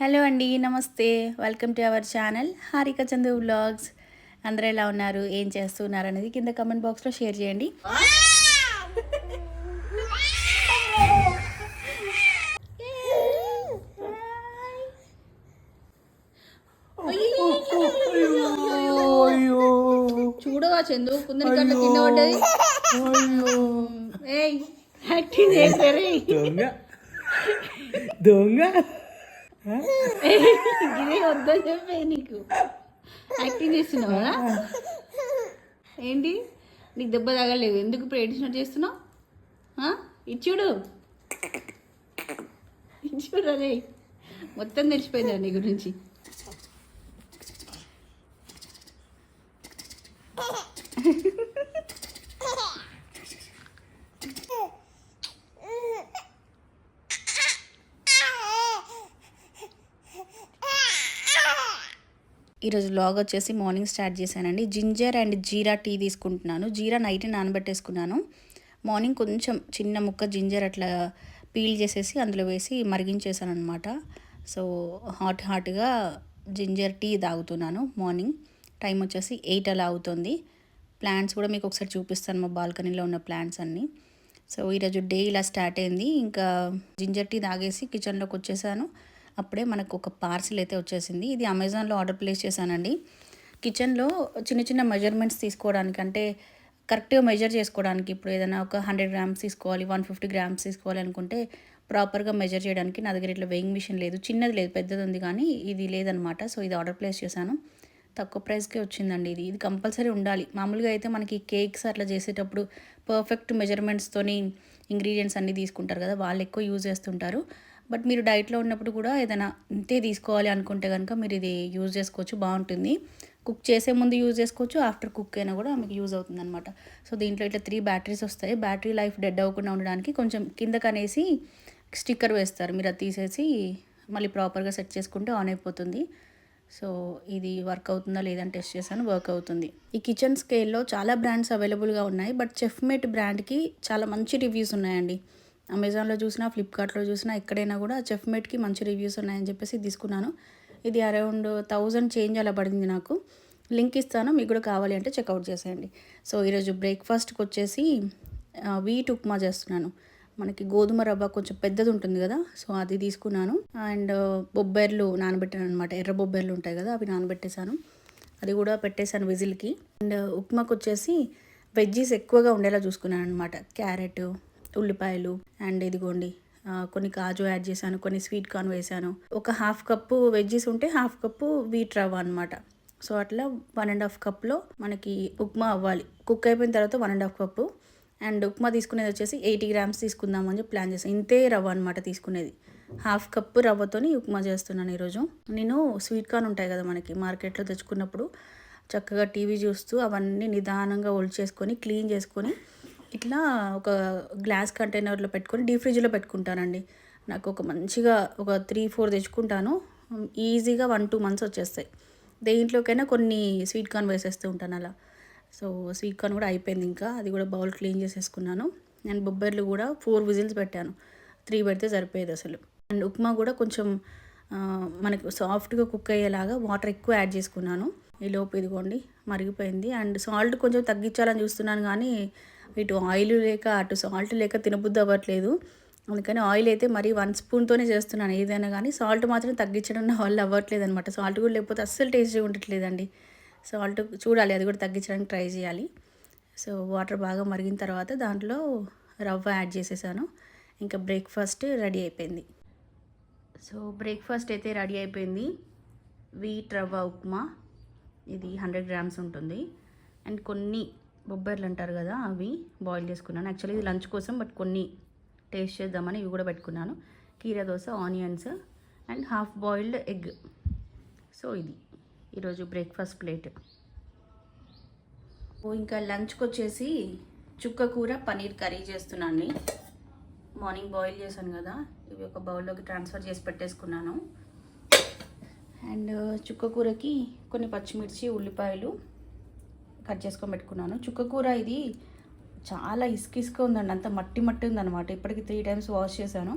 Hello అండి నమస్తే. Welcome to our channel Harika Chandu vlogs. అందరూ ఎలా ఉన్నారు? ఏం చేస్తున్నారు అనేది కింద కమెంట్ బాక్స్లో షేర్ చేయండి. చూడవా చందు? కుందరి గంట కింద పడ్డది. ఏయ్ యాక్టింగ్ చేశారు దొంగ. దొంగ. ఇదే వద్దని చెప్పే నీకు. యాక్టింగ్ చేస్తున్నావా? ఏంటి? నీకు దెబ్బ తగలేదు ఎందుకు ఇప్పుడు ఏడిచినట్టు చేస్తున్నావు? ఇచ్చుడు ఇచ్చుడు అదే. మొత్తం తెలిసిపోయిందా నీ గురించి. ఈరోజు లాగ్ వచ్చేసి మార్నింగ్ స్టార్ట్ చేశానండి. జింజర్ అండ్ జీరా టీ తీసుకుంటున్నాను. జీరా నైట్ నానబెట్టేసుకున్నాను. మార్నింగ్ కొంచెం చిన్న ముక్క జింజర్ అట్లా పీల్ చేసేసి అందులో వేసి మరిగించేసాను అనమాట సో హాట్ హాట్గా జింజర్ టీ తాగుతున్నాను మార్నింగ్. టైం వచ్చేసి ఎయిట్ అలా అవుతుంది. ప్లాంట్స్ కూడా మీకు ఒకసారి చూపిస్తాను మా బాల్కనీలో ఉన్న ప్లాంట్స్ అన్నీ. సో ఈరోజు డే ఇలా స్టార్ట్ అయింది. ఇంకా జింజర్ టీ తాగేసి కిచెన్లోకి వచ్చేసాను. అప్పుడే మనకు ఒక పార్సిల్ అయితే వచ్చేసింది. ఇది అమెజాన్లో ఆర్డర్ ప్లేస్ చేశానండి. కిచెన్లో చిన్న చిన్న మెజర్మెంట్స్ తీసుకోవడానికి అంటే కరెక్ట్గా మెజర్ చేసుకోవడానికి ఇప్పుడు ఏదైనా ఒక హండ్రెడ్ గ్రామ్స్ తీసుకోవాలి వన్ ఫిఫ్టీ గ్రామ్స్ తీసుకోవాలి అనుకుంటే ప్రాపర్గా మెజర్ చేయడానికి నా దగ్గర ఇట్లా వెయింగ్ మిషన్ లేదు. చిన్నది లేదు పెద్దది ఉంది కానీ ఇది లేదనమాట. సో ఇది ఆర్డర్ ప్లేస్ చేశాను. తక్కువ ప్రైస్కే వచ్చిందండి ఇది. ఇది కంపల్సరీ ఉండాలి. మామూలుగా అయితే మనకి కేక్స్ అట్లా చేసేటప్పుడు పర్ఫెక్ట్ మెజర్మెంట్స్తోని ఇంగ్రీడియంట్స్ అన్నీ తీసుకుంటారు కదా వాళ్ళు ఎక్కువ యూజ్ చేస్తుంటారు. బట్ మీరు డైట్లో ఉన్నప్పుడు కూడా ఏదైనా ఇంతే తీసుకోవాలి అనుకుంటే కనుక మీరు ఇది యూజ్ చేసుకోవచ్చు బాగుంటుంది. కుక్ చేసే ముందు యూజ్ చేసుకోవచ్చు ఆఫ్టర్ కుక్ అయినా కూడా మీకు యూజ్ అవుతుంది అనమాట సో దీంట్లో ఇట్లా త్రీ బ్యాటరీస్ వస్తాయి. బ్యాటరీ లైఫ్ డెడ్ అవ్వకుండా ఉండడానికి కొంచెం కిందకనేసి స్టిక్కర్ వేస్తారు. మీరు అది తీసేసి మళ్ళీ ప్రాపర్గా సెట్ చేసుకుంటే ఆన్ అయిపోతుంది. సో ఇది వర్క్ అవుతుందా లేదని టెస్ట్ చేశాను వర్క్ అవుతుంది. ఈ కిచెన్ స్కేల్లో చాలా బ్రాండ్స్ అవైలబుల్గా ఉన్నాయి. బట్ చెఫ్మేట్ బ్రాండ్కి చాలా మంచి రివ్యూస్ ఉన్నాయండి. అమెజాన్లో చూసినా ఫ్లిప్కార్ట్లో చూసినా ఎక్కడైనా కూడా చెఫ్మేట్కి మంచి రివ్యూస్ ఉన్నాయని చెప్పేసి తీసుకున్నాను. ఇది అరౌండ్ థౌజండ్ చేంజ్ అలా పడింది నాకు. లింక్ ఇస్తాను మీకు కూడా కావాలి అంటే చెక్అవుట్ చేసేయండి. సో ఈరోజు బ్రేక్ఫాస్ట్కి వచ్చేసి వీట్ ఉప్మా చేస్తున్నాను. మనకి గోధుమ రవ్వ కొంచెం పెద్దది ఉంటుంది కదా సో అది తీసుకున్నాను. అండ్ బొబ్బెర్లు నానబెట్టాను అనమాట ఎర్ర బొబ్బెర్లు ఉంటాయి కదా అవి నానబెట్టేశాను. అది కూడా పెట్టేశాను విజిల్కి. అండ్ ఉప్మాకు వచ్చేసి వెజ్జీస్ ఎక్కువగా ఉండేలా చూసుకున్నాను అనమాట క్యారెట్ ఉల్లిపాయలు అండ్ ఇదిగోండి కొన్ని కాజు యాడ్ చేశాను కొన్ని స్వీట్ కార్న్ వేశాను. ఒక హాఫ్ కప్పు వెజ్జీస్ ఉంటే హాఫ్ కప్పు వీట్ రవ్వ అనమాట సో అట్లా వన్ అండ్ హాఫ్ కప్లో మనకి ఉప్మా అవ్వాలి. కుక్ అయిపోయిన తర్వాత one and half cup. And upma తీసుకునేది వచ్చేసి ఎయిటీ గ్రామ్స్ తీసుకుందామని చెప్పి ప్లాన్ చేసాను ఇంతే రవ్వ అనమాట తీసుకునేది. హాఫ్ కప్పు రవ్వతోని ఉప్మా చేస్తున్నాను ఈరోజు. నేను స్వీట్ కార్న్ ఉంటాయి కదా మనకి మార్కెట్లో తెచ్చుకున్నప్పుడు చక్కగా టీవీ చూస్తూ అవన్నీ నిదానంగా చేసుకొని క్లీన్ చేసుకొని ఇట్లా ఒక గ్లాస్ కంటైనర్లో పెట్టుకొని డీప్ ఫ్రిడ్జ్లో పెట్టుకుంటానండి. నాకు ఒక మంచిగా ఒక త్రీ ఫోర్ తెచ్చుకుంటాను. ఈజీగా వన్ టూ మంత్స్ వచ్చేస్తాయి. దేంట్లోకైనా కొన్ని స్వీట్ కార్న్ వేసేస్తూ ఉంటాను అలా. సో స్వీట్ కార్న్ కూడా అయిపోయింది ఇంకా. అది కూడా బౌల్ క్లీన్ చేసేసుకున్నాను. అండ్ బొబ్బర్లు కూడా ఫోర్ విజిల్స్ పెట్టాను. త్రీ పెడితే సరిపోయేది అసలు. అండ్ ఉప్మా కూడా కొంచెం మనకు సాఫ్ట్గా కుక్ అయ్యేలాగా వాటర్ ఎక్కువ యాడ్ చేసుకున్నాను. ఈ లోపు ఇదిగోండి మరిగిపోయింది. అండ్ సాల్ట్ కొంచెం తగ్గించాలని చూస్తున్నాను కానీ ఇటు ఆయిల్ లేక అటు సాల్ట్ లేక తినబుద్ధి అవ్వట్లేదు. అందుకని ఆయిల్ అయితే మరీ వన్ స్పూన్తోనే చేస్తున్నాను. ఏదైనా కానీ సాల్ట్ మాత్రం తగ్గించడం నా వల్ల అవ్వట్లేదు అనమాట సాల్ట్ కూడా లేకపోతే అస్సలు టేస్ట్గా ఉండట్లేదండి. సాల్ట్ చూడాలి అది కూడా తగ్గించడానికి ట్రై చేయాలి. సో వాటర్ బాగా మరిగిన తర్వాత దాంట్లో రవ్వ యాడ్ చేసేసాను. ఇంకా బ్రేక్ఫాస్ట్ రెడీ అయిపోయింది. సో బ్రేక్ఫాస్ట్ అయితే రెడీ అయిపోయింది. వీట్ రవ్వ ఉప్మా. ఇది హండ్రెడ్ గ్రామ్స్ ఉంటుంది. అండ్ కొన్ని బొబ్బర్లు అంటారు కదా అవి బాయిల్ చేసుకున్నాను. యాక్చువల్లీ ఇది లంచ్ కోసం బట్ కొన్ని టేస్ట్ చేద్దామని ఇవి కూడా పెట్టుకున్నాను. Keera dosa onions and half boiled egg so ఇది ఈరోజు బ్రేక్ఫాస్ట్ ప్లేట్ ఓ ఇంకా లంచ్కి వచ్చేసి చుక్క కూర పనీర్ కర్రీ చేస్తున్నాను. మార్నింగ్ బాయిల్ చేశాను కదా ఇవి ఒక బౌల్లోకి ట్రాన్స్ఫర్ చేసి పెట్టేసుకున్నాను. అండ్ చుక్క కూరకి కొన్ని పచ్చిమిర్చి ఉల్లిపాయలు కట్ చేసుకొని పెట్టుకున్నాను. చుక్క కూర ఇది చాలా ఇసుక ఇసుక ఉందండి. అంత మట్టి మట్టి ఉందన్నమాట. ఇప్పటికి త్రీ టైమ్స్ వాష్ చేశాను.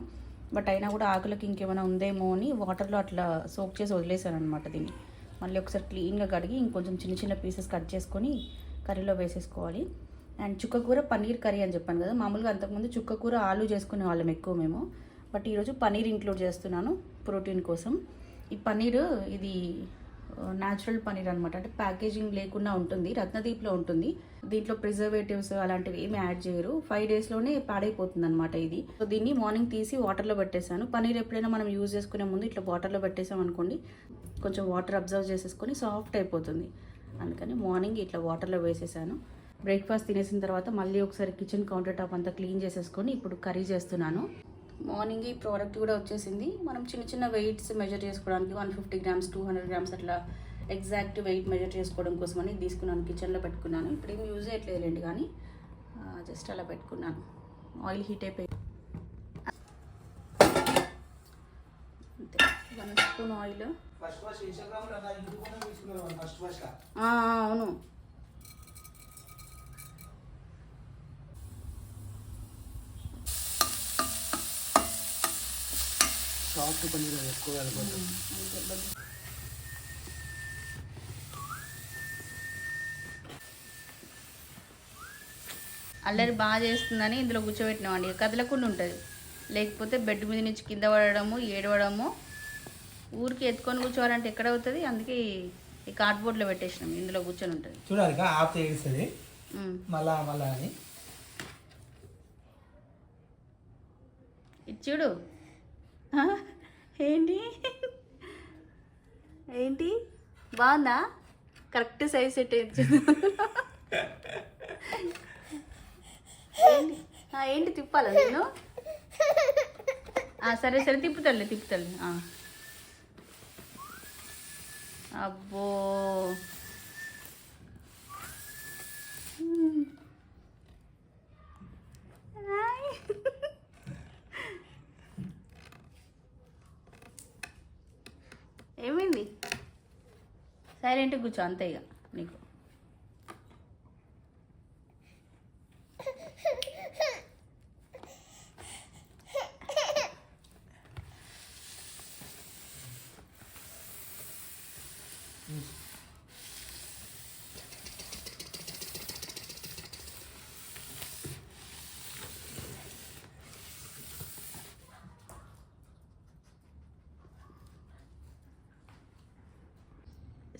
బట్ అయినా కూడా ఆకులకి ఇంకేమైనా ఉందేమో అని వాటర్లో అట్లా సోక్ చేసి వదిలేసాను అనమాట దీన్ని. మళ్ళీ ఒకసారి క్లీన్గా కడిగి ఇంకొంచెం చిన్న చిన్న పీసెస్ కట్ చేసుకొని కర్రీలో వేసేసుకోవాలి. అండ్ చుక్కకూర పన్నీర్ కర్రీ అని చెప్పాను కదా. మామూలుగా అంతకుముందు చుక్కకూర ఆలు చేసుకునే వాళ్ళం ఎక్కువ మేము. బట్ ఈరోజు పన్నీర్ ఇంక్లూడ్ చేస్తున్నాను ప్రోటీన్ కోసం. ఈ పన్నీర్ ఇది న్యాచురల్ పన్నీర్ అనమాట అంటే ప్యాకేజింగ్ లేకుండా ఉంటుంది రత్నదీప్లో ఉంటుంది. దీంట్లో ప్రిజర్వేటివ్స్ అలాంటివి ఏమి యాడ్ చేయరు. ఫైవ్ డేస్లోనే పాడైపోతుంది అనమాట ఇది. సో దీన్ని మార్నింగ్ తీసి వాటర్లో పెట్టేశాను. పన్నీర్ ఎప్పుడైనా మనం యూజ్ చేసుకునే ముందు ఇట్లా వాటర్లో పెట్టేసాం అనుకోండి కొంచెం వాటర్ అబ్జర్వ్ చేసేసుకొని సాఫ్ట్ అయిపోతుంది. అందుకని మార్నింగ్ ఇట్లా వాటర్లో వేసేసాను. బ్రేక్ఫాస్ట్ తినేసిన తర్వాత మళ్ళీ ఒకసారి కిచెన్ కౌంటర్ టాప్ అంతా క్లీన్ చేసేసుకొని ఇప్పుడు కర్రీ చేస్తున్నాను. మార్నింగ్ ఈ ప్రోడక్ట్ కూడా వచ్చేసింది. మనం చిన్న చిన్న వెయిట్స్ మెజర్ చేసుకోవడానికి one fifty grams two hundred grams అట్లా ఎగ్జాక్ట్ వెయిట్ మెజర్ చేసుకోవడం కోసం అని తీసుకున్నాను కిచెన్లో పెట్టుకున్నాను. ఇప్పుడు ఏం యూజ్ చేయట్లేదులేండి కానీ జస్ట్ అలా పెట్టుకున్నాను. ఆయిల్ హీట్ అయిపోయి one spoon oil first first ఇన్స్టాగ్రామ్లో నా యూట్యూబ్లో తీసుకున్నాను ఫస్ట్ ఫస్ట్ అవును సాఫ్ట్ పన్నీర్ ఎక్కువ అల్లరి బాగా చేస్తుందని ఇందులో కూర్చోబెట్టినామండి. కదలకుండా ఉంటుంది. లేకపోతే బెడ్ మీద నుంచి కింద పడడము ఏడవడము ఊరికి ఎత్తుకొని కూర్చోవాలంటే ఎక్కడ అవుతుంది? అందుకే ఈ- కార్డ్బోర్డ్లో పెట్టేసినాం. ఇందులో కూర్చొని ఉంటుంది. చూడాలి ఉమ్. మళ్ళా మళ్ళా అని. చూడు? ఏంటి? ఏంటి? బాగుందా? కరెక్ట్ సైజ్ సెట్ ఏంటి? తిప్పాలా నేను సరే సరే తిప్పుతాడులే తిప్పుతాడులే అబ్బో హ్మ్. హాయ్. ఏమైంది? సైలెంట్ కూర్చో అంతే ఇక నీకు.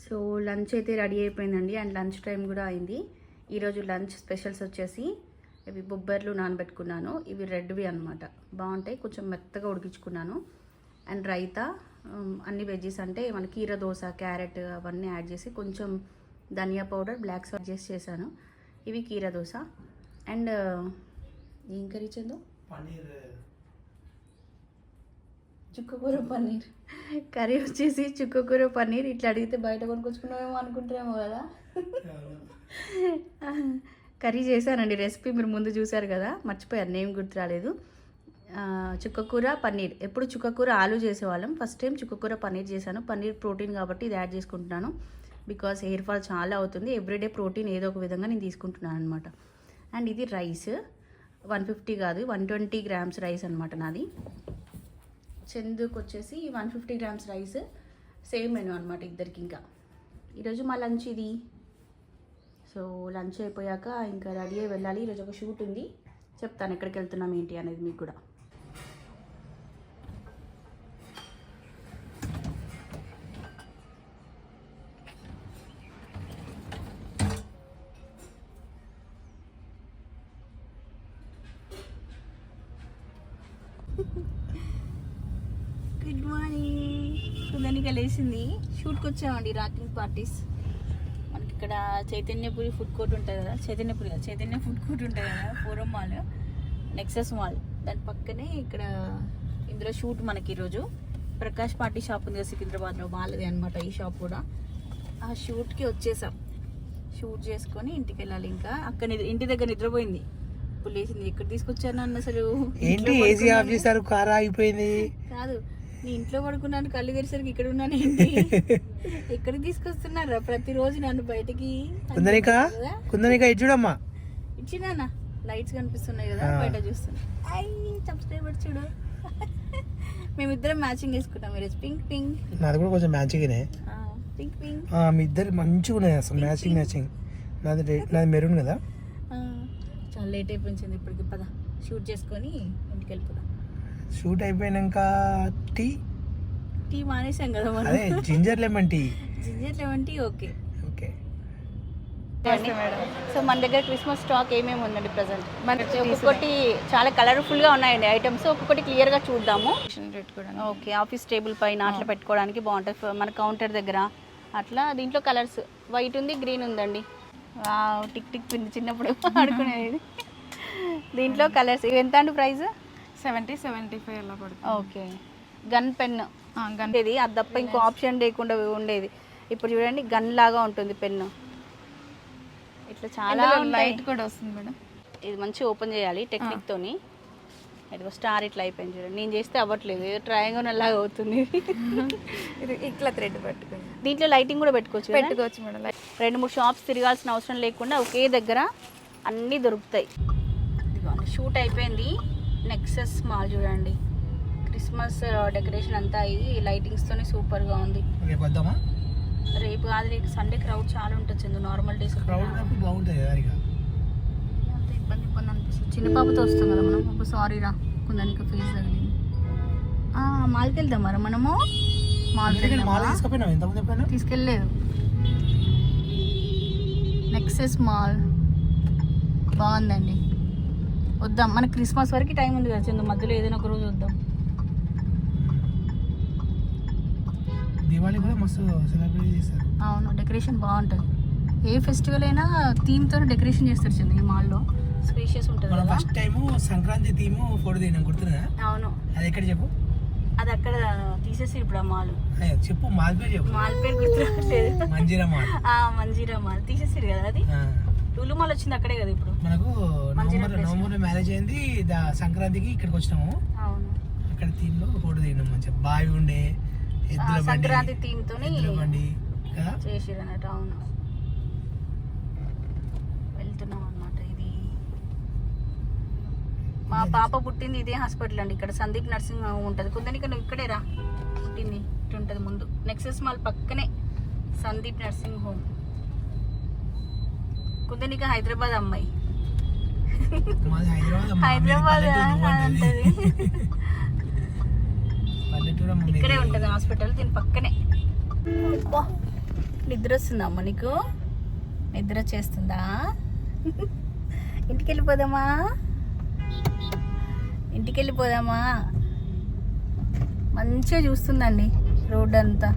సో లంచ్ అయితే రెడీ అయిపోయిందండి అండ్ లంచ్ టైం కూడా అయింది. ఈరోజు లంచ్ స్పెషల్స్ వచ్చేసి ఇవి బొబ్బర్లు నానబెట్టుకున్నాను. ఇవి రెడ్వి అనమాట బాగుంటాయి. కొంచెం మెత్తగా ఉడికించుకున్నాను. అండ్ రైతా అన్ని వెజ్జెస్ అంటే మన కీర దోశ క్యారెట్ అవన్నీ యాడ్ చేసి కొంచెం ధనియా పౌడర్ బ్లాక్ సాల్ట్ చేసి చేశాను. ఇవి కీర దోశ. అండ్ ఏం కర్రీ చెందో పన్నీర్ చుక్కకూర పన్నీర్. కర్రీ వచ్చేసి చుక్కకూర పన్నీర్. ఇట్లా అడిగితే బయట కొనుక్కొచ్చుకున్నామేమో అనుకుంటారేమో కదా. కర్రీ చేశానండి రెసిపీ. మీరు ముందు చూశారు కదా. మర్చిపోయారు. నేమ్ గుర్తు రాలేదు. చుక్కకూర పన్నీర్. ఎప్పుడు చుక్కకూర ఆలు చేసేవాళ్ళం. ఫస్ట్ టైం చుక్కకూర పన్నీర్ చేశాను. పన్నీర్ ప్రోటీన్ కాబట్టి ఇది యాడ్ చేసుకుంటున్నాను. బికాస్ హెయిర్ ఫాల్ చాలా అవుతుంది. ఎవ్రీడే ప్రోటీన్ ఏదో ఒక విధంగా నేను తీసుకుంటున్నాను అనమాట అండ్ ఇది రైస్ వన్ ఫిఫ్టీ కాదు. వన్ ట్వంటీ గ్రామ్స్ రైస్ అనమాట నాది. చందుకు వచ్చేసి one fifty grams rice same menu అనమాట ఇద్దరికి ఇంకా. ఈరోజు మా లంచ్ ఇది. సో లంచ్ అయిపోయాక ఇంకా రెడీ అయ్యి వెళ్ళాలి. ఈరోజు ఒక షూట్ ఉంది. చెప్తాను ఎక్కడికి వెళ్తున్నాం ఏంటి అనేది మీకు కూడా. గుడ్ మార్నింగ్ కుందనిక లేచింది. షూట్కి వచ్చామండి రాకింగ్ పార్టీస్ మనకి ఇక్కడ చైతన్యపురి ఫుడ్ కోర్ట్ ఉంటుంది కదా? చైతన్యపురి కదా? చైతన్య ఫుడ్ కోర్ట్ ఉంటుంది కదా? పూర్వం మాల్ నెక్సస్ మాల్ దాని పక్కనే ఇక్కడ ఇందులో షూట్ మనకి ఈరోజు. ప్రకాష్ పార్టీ షాప్ ఉంది కదా సికింద్రాబాద్లో వాళ్ళది అనమాట ఈ షాప్ కూడా. ఆ షూట్కి వచ్చేసాం. షూట్ చేసుకొని ఇంటికి వెళ్ళాలి ఇంకా. అక్కడ ఇంటి దగ్గర నిద్రపోయింది. ఇప్పుడు లేచింది. ఎక్కడ తీసుకొచ్చాను నన్ను అసలు? ఏంటి ఏసీ ఆఫ్. చేశారు? కార్ ఆగిపోయింది. కాదు. నీ ఇంట్లో పడుకున్నాను కళ్ళు తెరిసరికి ఇక్కడ ఉన్నాను ఏంటి? ఎక్కడికి తీసుకొస్తున్నారా? ప్రతిరోజు నన్ను బయటికి కుందనిక? కదా? కుందనిక ఇది చూడమ్మా. ఇచ్చినానా లైట్స్ కనిపిస్తున్నాయి కదా. బయట చూస్తున్నా. అయ్యి సబ్స్క్రైబర్ చూడు. మేమిద్దరం మ్యాచింగ్ వేసుకుంటాం ఈరోజు పింక్ పింక్ నాది కూడా కొంచెం మ్యాచింగ్నే పింక్ పింక్ మీ ఇద్దరు మంచిగా ఉన్నాయి అసలు. మ్యాచింగ్ మ్యాచింగ్ నాది నాది మెరూన్ కదా. చాలా లేట్ అయిపోయింది ఇప్పటికి పద. షూట్ చేసుకొని ఇంటికి వెళ్ళిపోదాం. షూట్ అయిపోయినాక టీ? టీ మానేసాం కదా మనం. అదే ginger lemon tea. Ginger lemon tea okay. Okay. So మన దగ్గర క్రిస్మస్ స్టాక్ ఏమేమి ఉందండి ప్రజెంట్? మనకి ఒక్కొక్కటి చాలా కలర్ఫుల్గా ఉన్నాయండి ఐటమ్స్. ఒక్కొక్కటి క్లియర్గా చూద్దాము. ఓకే ఆఫీస్ టేబుల్ పైన అట్లా పెట్టుకోవడానికి బాగుంటుంది. మన కౌంటర్ దగ్గర అట్లా దీంట్లో కలర్స్. వైట్ ఉంది గ్రీన్ ఉందండి. టిక్ టిక్ పిండి చిన్నప్పుడు ఆడుకునేది. దీంట్లో కలర్స్. ఇవి ఎంత అండి ప్రైస్? సెవెంటీ సెవెంటీ ఫైవ్ అలా పడుతుంది. ఓకే. Gun pen. గన్ ఇది అది తప్ప ఇంకో ఆప్షన్ లేకుండా ఉండేది. ఇప్పుడు చూడండి గన్ లాగా ఉంటుంది పెన్ను. ఇట్లా చాలా. లైట్ కూడా వస్తుంది మేడం. ఇది మంచిగా ఓపెన్ చేయాలి టెక్నిక్ తోని. ఇదిగో స్టార్ ఇట్లా అయిపోయింది చూడండి. నేను చేస్తే అవ్వట్లేదు. ట్రయాంగిల్ లాగా అవుతుంది. ఇది ఇట్లా థ్రెడ్ పట్టుకుంది దీంట్లో లైటింగ్ కూడా పెట్టుకోవచ్చు? పెట్టుకోవచ్చు మేడం రెండు మూడు షాప్స్ తిరగాల్సిన అవసరం లేకుండా ఒకే దగ్గర అన్నీ దొరుకుతాయి. షూట్ అయిపోయింది. నెక్సెస్ మాల్ చూడండి. క్రిస్మస్ డెకరేషన్ అంతా అయ్యి లైటింగ్స్తోనే సూపర్గా ఉంది. రేపు వద్దామా? రేపు కాదు రేపు సండే క్రౌడ్ చాలా ఉంటుంది నార్మల్ డేస్ క్రౌడ్ బాగుంటుంది అంత ఇబ్బంది ఇబ్బంది అనిపిస్తుంది. చిన్న పాపతో వస్తాం కదా మనం. ఒక సారీ రా కొందానికి ఫేస్ తగిలింది. మాల్కి వెళ్దాం మరి మనము? మాల్కి తీసుకెళ్ళలేదు. నెక్సెస్ మాల్ బాగుందండి. వద్దాం. మన క్రిస్మస్ వరకు టైం ఉంది కదా చందు మధ్యలో ఏదైనా ఒక రోజు వద్దాం. దివాళీ కూడా మస్తు సెలబ్రేట్ చేస్తారు అవును డెకరేషన్ బాగుంటుంది. ఏ ఫెస్టివల్ అయినా థీమ్తో డెకరేషన్ చేస్తారు చందు ఈ మాల్లో. స్పేషియస్ ఉంటుంది కదా. First time Sankranti theme photo తీయడం గుర్తుందా? అవును. అది ఎక్కడ చెప్పు? అది అక్కడ తీసేసి ఇప్పుడు ఆ మాల్. చెప్పు మాల్ పేరు చెప్పు. మాల్ పేరు గుర్తురావట్లేదు. మంజీరా మాల్. ఆ మంజీరా మాల్. తీసేసారు కదా అది? లులు మాల్ వచ్చింది అక్కడే కదా ఇప్పుడు? మనకు నవంబర్ మ్యారేజ్ అయింది. సంక్రాంతికి ఇక్కడికి వచ్చినాము. అవును. అక్కడ థీమ్లో ఫోటో తీయడం మంచిగా. బావి ఉండే ఎద్దుల సంక్రాంతి థీమ్ తోని బండి కదా? చేసిరు అన్నట్టు అవును. వెళ్తున్నాం అన్నమాట ఇది. మా పాప పుట్టింది ఇదే హాస్పిటల్ అండి. ఇక్కడ సందీప్ నర్సింగ్ హోమ్ ఉంటుంది కొందరికి నువ్వు ఇక్కడే రా. పుట్టింది. ఇటు ఉంటుంది ముందు. నెక్సెస్ మాల్ పక్కనే సందీప్ నర్సింగ్ హోమ్. కొందరికి హైదరాబాద్ అమ్మాయి హైదరాబాద్ అంటది. ఇక్కడే ఉంటుంది హాస్పిటల్ దీని పక్కనే నిద్ర వస్తుందా అమ్మ నీకు నిద్ర చేస్తుందా ఇంటికి వెళ్ళిపోదామా ఇంటికి వెళ్ళిపోదామా మంచిగా చూస్తుందండి రోడ్ అంతా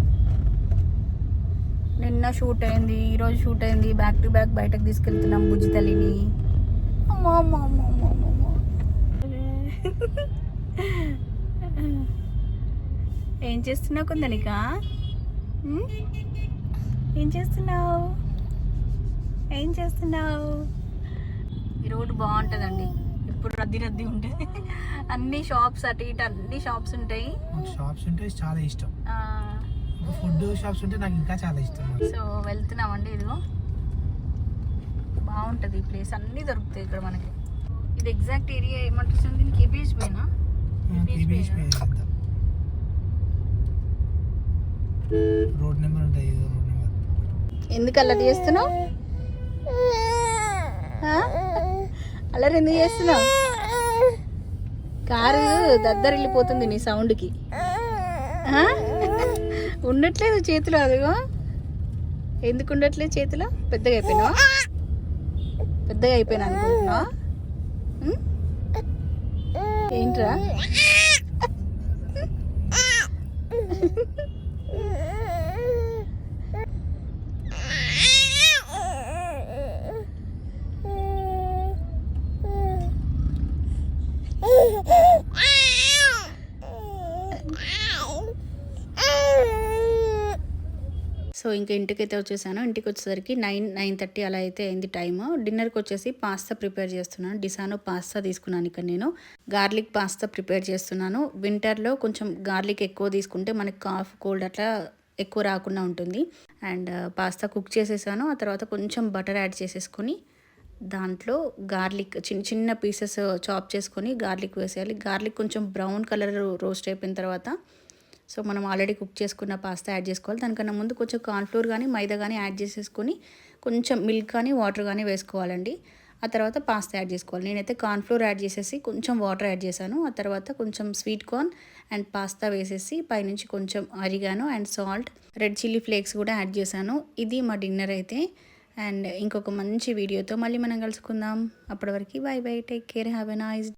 నిన్న షూట్ అయింది ఈరోజు షూట్ అయింది బ్యాక్ టు బ్యాక్ బయటకు తీసుకెళ్తున్నాం బుజ్జి తల్లిని. ఏం చేస్తున్నావు కుందనిక? ఏం చేస్తున్నావు? ఏం చేస్తున్నావు? ఈ రోడ్డు బాగుంటుందండి. ఎప్పుడు రద్దీ రద్దీ ఉంటుంది. అన్ని షాప్స్ అటు ఇటు అన్ని షాప్స్ ఉంటాయి. షాప్స్ ఉంటే చాలా ఇష్టం. ఫుడ్ షాప్స్ ఉంటే నాకు ఇంకా చాలా ఇష్టం. సో వెళ్తున్నామండి ఇదిగో. బాగుంటుంది ఈ ప్లేస్. అన్నీ దొరుకుతాయి ఇక్కడ మనకి. ఇది ఎగ్జాక్ట్ ఏరియా ఏమంటుంది దీనికి కేబీహెచ్ పోయినా రోడ్ నెంబర్ ఉంటుంది ఇది రోడ్ నెంబర్. ఎందుకు అల్లరి చేస్తున్నావు? అల్లరి ఎందుకు చేస్తున్నావు? కారు దద్దరు వెళ్ళిపోతుంది నీ సౌండ్కి? ఉండట్లేదు చేతిలో అదిగో. ఎందుకు ఉండట్లేదు చేతిలో? పెద్దగా అయిపోయినావా? పెద్దగా అయిపోయినా అనుకుంటున్నావా? ఉం? ఏంట్రా? సో ఇంకా ఇంటికైతే వచ్చేసాను. ఇంటికి వచ్చేసరికి నైన్ నైన్ థర్టీ అలా అయితే అయింది టైమ్. డిన్నర్కి వచ్చేసి పాస్తా ప్రిపేర్ చేస్తున్నాను. డిసానో పాస్తా తీసుకున్నాను ఇక్కడ నేను. గార్లిక్ పాస్తా ప్రిపేర్ చేస్తున్నాను. వింటర్లో కొంచెం గార్లిక్ ఎక్కువ తీసుకుంటే మనకి కాఫ్ కోల్డ్ అట్లా ఎక్కువ రాకుండా ఉంటుంది. అండ్ పాస్తా కుక్ చేసేసాను. ఆ తర్వాత కొంచెం బటర్ యాడ్ చేసేసుకొని దాంట్లో గార్లిక్ చిన్న చిన్న పీసెస్ చాప్ చేసుకొని గార్లిక్ వేసేయాలి. గార్లిక్ కొంచెం బ్రౌన్ కలర్ రోస్ట్ అయిపోయిన తర్వాత సో మనం ఆల్రెడీ కుక్ చేసుకున్న పాస్తా యాడ్ చేసుకోవాలి. దానికన్నా ముందు కొంచెం కార్న్ఫ్లోర్ కానీ మైదా కానీ యాడ్ చేసేసుకొని కొంచెం మిల్క్ కానీ వాటర్ కానీ వేసుకోవాలండి. ఆ తర్వాత పాస్తా యాడ్ చేసుకోవాలి. నేనైతే కార్న్ఫ్లోర్ యాడ్ చేసేసి కొంచెం వాటర్ యాడ్ చేశాను. ఆ తర్వాత కొంచెం స్వీట్ కార్న్ అండ్ పాస్తా వేసేసి పైనుంచి కొంచెం oregano and salt red chilli flakes కూడా యాడ్ చేశాను. ఇది మా డిన్నర్ అయితే. అండ్ ఇంకొక మంచి వీడియోతో మళ్ళీ మనం కలుసుకుందాం. అప్పటి వరకు bye bye take care have a nice